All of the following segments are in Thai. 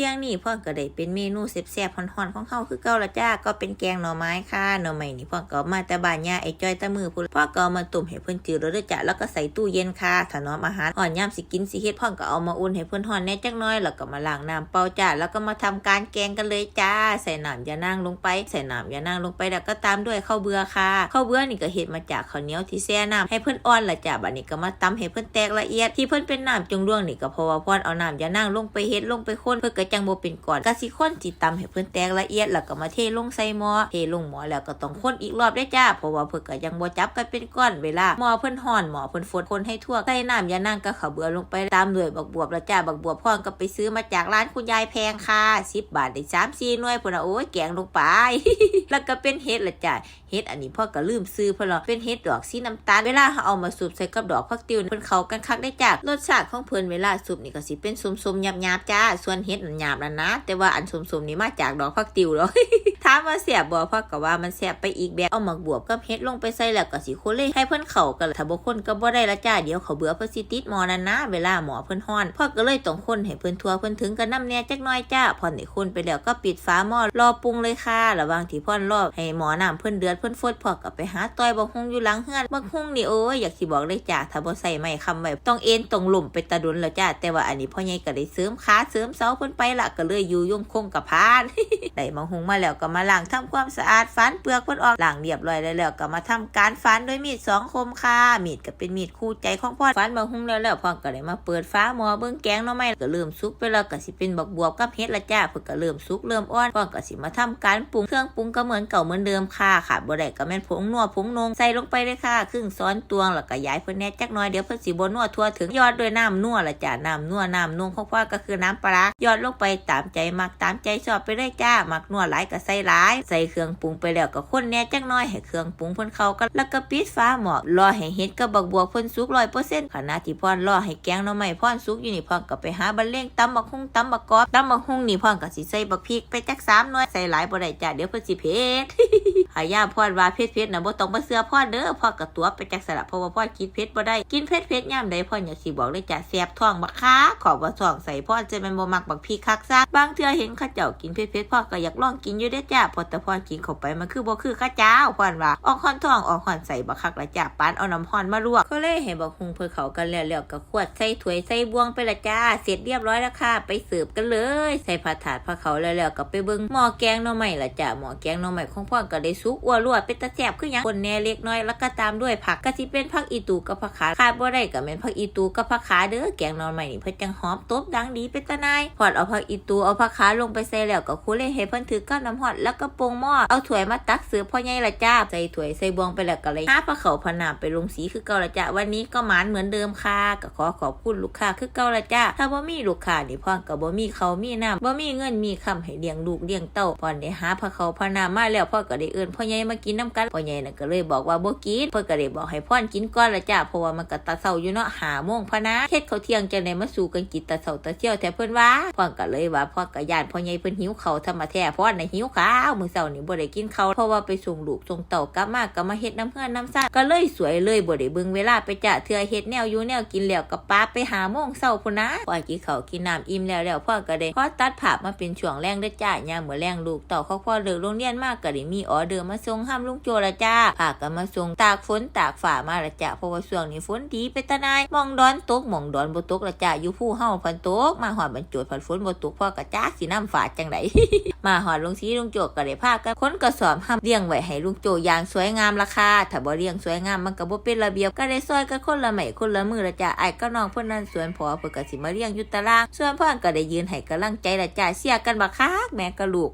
ที่ยงนี้พ่อก็ได้เป็นเมนูแซ่บๆฮ้อนๆของเฮาคือเก่าละจ้าก็เป็นแกงหน่อไม้ค่ะหน่อไม้นี่พ่อก็มาแต่บ้านย่าไอ้จ้อยตะมือพุ่นพ่อก็มาต้มให้เพิ่นจืดแล้วด้อจ้ะแล้วก็ใส่ตู้เย็นค่ะถนอมอาหารอ่อนยามสิกินสิเฮ็ดพ่อก็เอามาอุ่นให้เพิ่นฮ้อนแน่จักน่อยแล้วก็มาล้างน้ำเปล่าจ้าแล้วก็มาทำการแกงกันเลยจ้า ใส่น้ำยานางลงไป ใส่น้ำยานางลงไปแล้วก็ตามด้วยข้าวเบื่อค่ะข้าวเบื่อนี่ก็เฮ็ดมาจากข้าวเหนียวที่แช่น้ำให้เพิ่นอ่อนละจ้าบัดนี้ก็มาตำให้เพิ่นแตกละเอียดที่เพิ่นเป็นน้ำจงร่วงนี่ก็เพราะว่าพ่อเอาน้ำยานางลงไปเฮ็ดลงไปคนเพื่อก็จังบ่เป็นก้อนก็สิคนสิตำให้เพิ่นแตกละเอียดแล้วก็มาเทลงใส่หม้อเทลงหม้อแล้วก็ต้องคนอีกรอบได้จ้าเพราะว่าเพิ่นก็ยังบ่จับกันเป็นก้อนเวลาหม้อเพิ่นฮ้อนหม้อเพิ่นฟดคนให้ทั่วใส่น้ำยานางกับข้าวเบื่อลงไปตามด้วยบักบวบละจ้าบักบวบพ่อนก็ไปซื้อมาจากร้านคุณยายแพงค่ะ10บาทได้3 4หน่วยพุ่นน่ะโอ้ยแกงลงไป แล้วก็เป็นเห็ดละจ้าเห็ดอันนี้พ่อก็ลืมซื้อเพิ่นว่าเป็นเห็ดดอกสีน้ำตาลเวลาเขาเอามาสูบใส่กับดอกพักติวเพิ่นเขากันคักได้จ้ารสชาติของเพิ่นเวลาสูบนี่ก็สิเป็นสมๆหยาบๆจ้าส่วนเห็ดนั่นหยาบแล้วนะ แต่ว่าอันสมๆนี่มาจากดอกฟักติวเนาะ ถามว่าแซ่บบ่พ่อก็ว่ามันแซ่บไปอีกแบบเอาหมักบวบกับเห็ดลงไปใส่แล้วก็สิโคเล่ให้เพิ่นเข้ากันถ้าบ่คนก็บ่ได้ละจ้าเดี๋ยวเขาเบื่อเพิ่นสิติดหมอนั่นนะเวลาหมอเพิ่นฮ้อนพ่อก็เลยต้องคนให้เพิ่นทั่วเพิ่นถึงกันน้ำแน่จักหน่อยจ้าพอได้คนไปแล้วก็ปิดฝาหม้อรอปรุงเลยค่ะระหว่างที่พ่อนรอให้หมอน้ำเพิ่นเดือดเพิ่นฟดพ่อก็ไปหาต้อยบักฮุงอยู่หลังเฮือนบักฮุงนี่โอ้ยอยากสิบอกเลยจ้าถ้าบ่ใส่ไม้ค้ำไว้ต้องเอ็นตรงหลุมไปตะดุนแล้วจ้าแต่ว่าอันนี้พ่อใหญ่ก็ได้เสริมขาเสริมเสาเพิ่นไปละก็เลยอยู่ยงคงกับพานได้บักฮุงมาแล้วก็มาล้างทำความสะอาดฟันเปลือกเพิ่นออกล้างเรียบร้อยแล้วแล้วก็มาทำการฟันด้วยมีดสองคมค่ะมีดก็เป็นมีดคู่ใจของพ่อฟันบักฮุงแล้วแล้วพ่อก็ได้มาเปิดฟ้าหมอเบิ่งแกงน่อไม้ก็เริ่มสุกไปแล้วก็สิเป็นบักบวบกับเฮ็ดละจ้าเพิ่นก็เริ่มสุกเริ่มอ่อนพ่อก็สิมาทำการปรุงเครื่องปรุงก็เหมือนเก่าเหมือนเดิมค่ะค่ะบ่ได้ก็แม่นผงนัวผงนงใส่ลงไปเลยค่ะครึ่งซ้อนตวงแล้วก็ย้ายเพิ่นแน่จักหน่อยเดี๋ยวเพิ่นสิบ่นัวทั่วถึงยอดด้วยน้ำนัวละจ้าน้ำนัวน้ำนงของพ่อก็คือน้ำปลาร้ายอดลงไปตามใจมักตามใจชอบไปเลยจ้ามักนัวหลายก็ใส่หลายใส่เครื่องปรุงไปแล้วก็คนแน่จักหน่อยให้เครื่องปรุงเพิ่นเข้ากันแล้วก็ปิดฟ้าหม้อรอให้เฮ็ดกับบักบัวเพิ่นสุก100%ขณะที่พ่อนรอให้แกงหน่อไม้พ่อนสุกอยู่นี่พ่อนก็ไปหาบันเลงตำบักหุ่งตำบักกอบตำบักหุ่งนี่พ่อนก็สิใส่บักพริกไปจัก3หน่วยใส่หลายบ่ได้จ้าเดี๋ยวเพิ่นสิเผ็ดหายาพ่อนว่าเผ็ดเผ็ดนะบ่ต้องมาเสือพ่อนเด้อพ่อกับตัวไปจักสลับเพราะว่าพ่อกินเผ็ดบ่ได้กินเผ็ดเผ็ดย่ำใดพ่อนอยากสิบอกเลยจ้ะแสบท้องบักคักขอบว่าท้องใส่พ่อนจะแม่นบ่มักบักพริกคักซะบางเทื่อเห็นเขาเจ้ากินเผ็ดเผ็ดพ่อก็อยากลองกินอยู่เด้อจ้ะพอต่พ่อกินเข้าไปมันคือบ่คือข้าเจ้าพอนว่าออกฮ้อนทองออกฮ้อนใส่บักคักละจ้ะปานเอาน้ำฮ้อนมาลวกก็เลยให้บักฮุงเพื่อเขากันแล้วแล้วก็ขวดใส่ถ้วยใส่บวงไปละจ้าเสร็จเรียบร้อยแล้วค่ะไปเสิร์ฟกันเลย ใส่ผัดถาดผักเขาแล้วแล้วก็ไปเบิ่งหม้อแกงหน่อไม้ละจ้ะหม้อแกงหน่อไม้ของพ่อก็ได้สุกอ้วนรวเป็นตะแซบคือหยังคนแน่เล็กน้อยแล้วก็ตามด้วยผักก็สิเป็นผักอีตูกับผักขาขาดบ่ได้ก็แม่นผักอีตูกับผักขาเด้อแกงหน่อไม้นี่เพิ่นจังหอมตบดังดีเป็นตะนายพอดเอาผักอีตูเอาผักขาลงไปใส่แล้วก็คุเลยให้เพิ่นถือกับน้ำฮอดแล้วก็ปรุงหม้อเอาถ้วยมาตักเสิร์ฟพ่อใหญ่ละจ้าใส่ถ้วยใส่บวงไปแล้วก็เลยหาปลาเขาพนามไปลงสีคือเก่าละจ้าวันนี้ก็หมานเหมือนเดิมค่ะก็ขอขอบคุณลูกค้าคือเก่าละจ้าถ้าบ่มีลูกค้านี่พ่อก็บ่มีเขามีน้ำบ่มีเงินมีคำให้เลี้ยงลูกเลี้ยงเต้าพ่อได้หาพระเขาพนามมาแล้วพ่อก็ได้เอิ้นพ่อใหญ่มากินน้ำกันพ่อใหญ่น่ะก็เลยบอกว่าบ่กินเพิ่นก็ได้บอกให้พ่อนกินก่อนละจ้าเพราะว่ามันก็ตาเศร้าอยู่เนาะหาโมงพนะเฮ็ดข้าเที่ยงจังได๋มาสู่กันกินตาเศร้าตาเที่ยวแต่เพิ่นว่าพ่อก็เลยว่าพ่อก็ย่านพ่อใหญ่เพิ่นหิวข้าธรรมแท้พ่อน่ะหิวข้าวมื้อเช้านี่บ่ได้กินข้าวเพราะว่าไปส่งลูกส่งเต้ากลับมาก็มาเฮ็ดน้ำเฮือนน้ำซ่านก็เลยสวยเลยบ่ได้เบิ่งเวลาไปจ้ะเทื่อเฮ็ดแนวอยู่แนวกินแล้วก็ป้าไปหาโมงเช้าพุ่นนะพอกินข้าวกินน้ำอิ่มแล้วแล้วพ่อก็ได้พอตัดภาพมาเป็นช่วงแรงได้จ้ายามมื้อแรงลูกเต้าเขาพ่อเลิกโรงเรียนมากก็ได้มีออเดอร์มาส่งห้ามลุงโจละจ้าพากันมาส่งตากฝนตากฝ่ามาละจ้าเพราะว่าช่วงนี้ฝนดีไปตะนายมองดอนตกมองดอนบ่ตกละจ้าอยู่ผู้เฮาพันตกมาหอดบรรจุพันฝนบ่ตกพ่อกระจ้าสิน้ำฝาดจังไดมาหอดลงสีลงโจก็ได้พากันคนกระสอบห้ามเลี้ยงไว้ให้ลุงโจอย่างสวยงามราคาถ้าบ่เลี้ยงสวยงามมันก็บ่เป็นระเบียบก็ได้ซอยกันคนละไม้คนละมือละจ้าไอ้ก็น้องเพิ่นนั้นสวนพอเพิ่นก็สิมาเลี้ยงอยู่ตาราง ส่วนพ่อก็ได้ยืนให้กำลังใจละจ้าเสียกันบักคักแม่กะลูก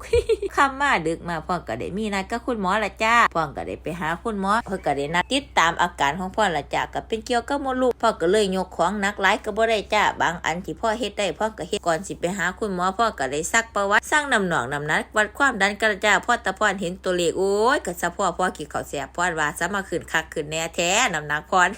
คำมาดึกมาพ่อก็ได้มีนัดกับคุณหมอละจ้าพ่อก็ได้ไปหาคุณหมอเพิ่นก็ได้นัดติดตามอาการของพ่อละจ้าก็เป็นเกี่ยวกับมดลูกพ่อก็เลยยกของนักหลายก็บ่ได้จ้าบางอันที่พ่อเฮ็ดได้พ่อก็เฮ็ดก่อนสิไปหาคุณหมอพ่อก็ได้ซักประวัติสร้างน้ำหนองน้ำนักวัดความดันกนละจ้าพ่อตะพ่อนเห็นตัวเลขโอ้ยก็สะพ่อพ่อกินข้าวแสบพ่อว่าสามาขึ้นคักขึ้นแน่แท้น้ำหนักพอน